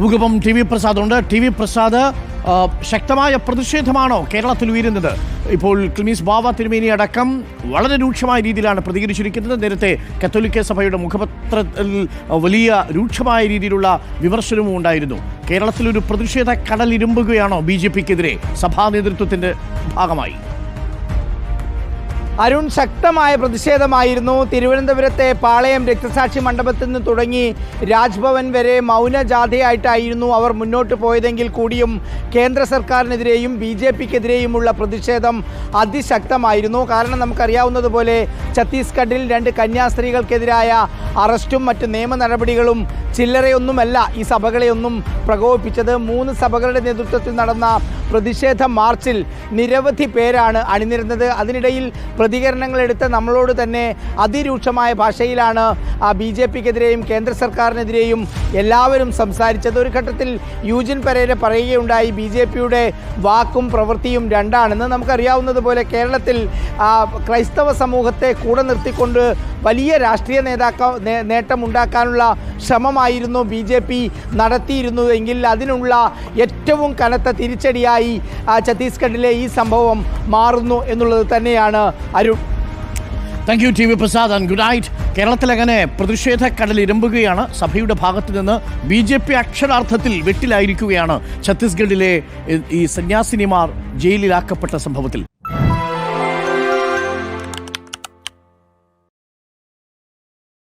നമുക്കിപ്പം T V Prasad ഉണ്ട് T V Prasad ശക്തമായ പ്രതിഷേധമാണോ കേരളത്തിൽ ഉയരുന്നത്? ഇപ്പോൾ ക്ലിമീസ് ബാബ തിരുമേനി അടക്കം വളരെ രൂക്ഷമായ രീതിയിലാണ് പ്രതികരിച്ചിരിക്കുന്നത്. നേരത്തെ കത്തോലിക്ക സഭയുടെ മുഖപത്രത്തിൽ വലിയ രൂക്ഷമായ രീതിയിലുള്ള വിമർശനവും ഉണ്ടായിരുന്നു. കേരളത്തിൽ ഒരു പ്രതിഷേധ കടലിരുമ്പുകയാണോ ബി ജെ പിക്കെതിരെ സഭാ നേതൃത്വത്തിന്റെ ഭാഗമായി? അരുൺ ശക്തമായ പ്രതിഷേധമായിരുന്നു. തിരുവനന്തപുരത്തെ പാളയം രക്തസാക്ഷി മണ്ഡപത്തിൽ നിന്ന് തുടങ്ങി രാജ്ഭവൻ വരെ മൗനജാഥയായിട്ടായിരുന്നു അവർ മുന്നോട്ട് പോയതെങ്കിൽ കൂടിയും കേന്ദ്ര സർക്കാരിനെതിരെയും ബി ജെ പിക്കെതിരെയുമുള്ള പ്രതിഷേധം അതിശക്തമായിരുന്നു. കാരണം നമുക്കറിയാവുന്നതുപോലെ ഛത്തീസ്ഗഡിൽ രണ്ട് കന്യാസ്ത്രീകൾക്കെതിരായ അറസ്റ്റും മറ്റ് നിയമ നടപടികളും ചില്ലറയൊന്നുമല്ല ഈ സഭകളെയൊന്നും പ്രകോപിപ്പിച്ചത്. മൂന്ന് സഭകളുടെ നേതൃത്വത്തിൽ നടന്ന പ്രതിഷേധ മാർച്ചിൽ നിരവധി പേരാണ് അണിനിരുന്നത്. അതിനിടയിൽ പ്രതികരണങ്ങൾ എടുത്ത നമ്മളോട് തന്നെ അതിരൂക്ഷമായ ഭാഷയിലാണ് ബി ജെ പിക്കെതിരെയും കേന്ദ്ര സർക്കാരിനെതിരെയും എല്ലാവരും സംസാരിച്ചത്. ഒരു ഘട്ടത്തിൽ യൂജിൻ പരേര പറയുകയുണ്ടായി ബി ജെ പിയുടെ വാക്കും പ്രവൃത്തിയും രണ്ടാണെന്ന് നമുക്കറിയാവുന്നതുപോലെ കേരളത്തിൽ ക്രൈസ്തവ സമൂഹത്തെ കൂടെ നിർത്തിക്കൊണ്ട് വലിയ രാഷ്ട്രീയ നേതാക്ക നേട്ടമുണ്ടാക്കാനുള്ള ശ്രമമായിരുന്നു ബി ജെ പി നടത്തിയിരുന്നുവെങ്കിൽ അതിനുള്ള ഏറ്റവും കനത്ത തിരിച്ചടിയായി ഛത്തീസ്ഗഡിലെ ഈ സംഭവം മാറുന്നു എന്നുള്ളത് തന്നെയാണ് Arun. Thank you T V Prasad and good night കേരളത്തിൽ അങ്ങനെ പ്രതിഷേധ കടലിരമ്പുകയാണ് സഭയുടെ ഭാഗത്ത് നിന്ന് ബി ജെ പി അക്ഷരാർത്ഥത്തിൽ വെട്ടിലായിരിക്കുകയാണ് ഛത്തീസ്ഗഡിലെ ഈ സന്യാസിനിമാർ ജയിലിലാക്കപ്പെട്ട സംഭവത്തിൽ.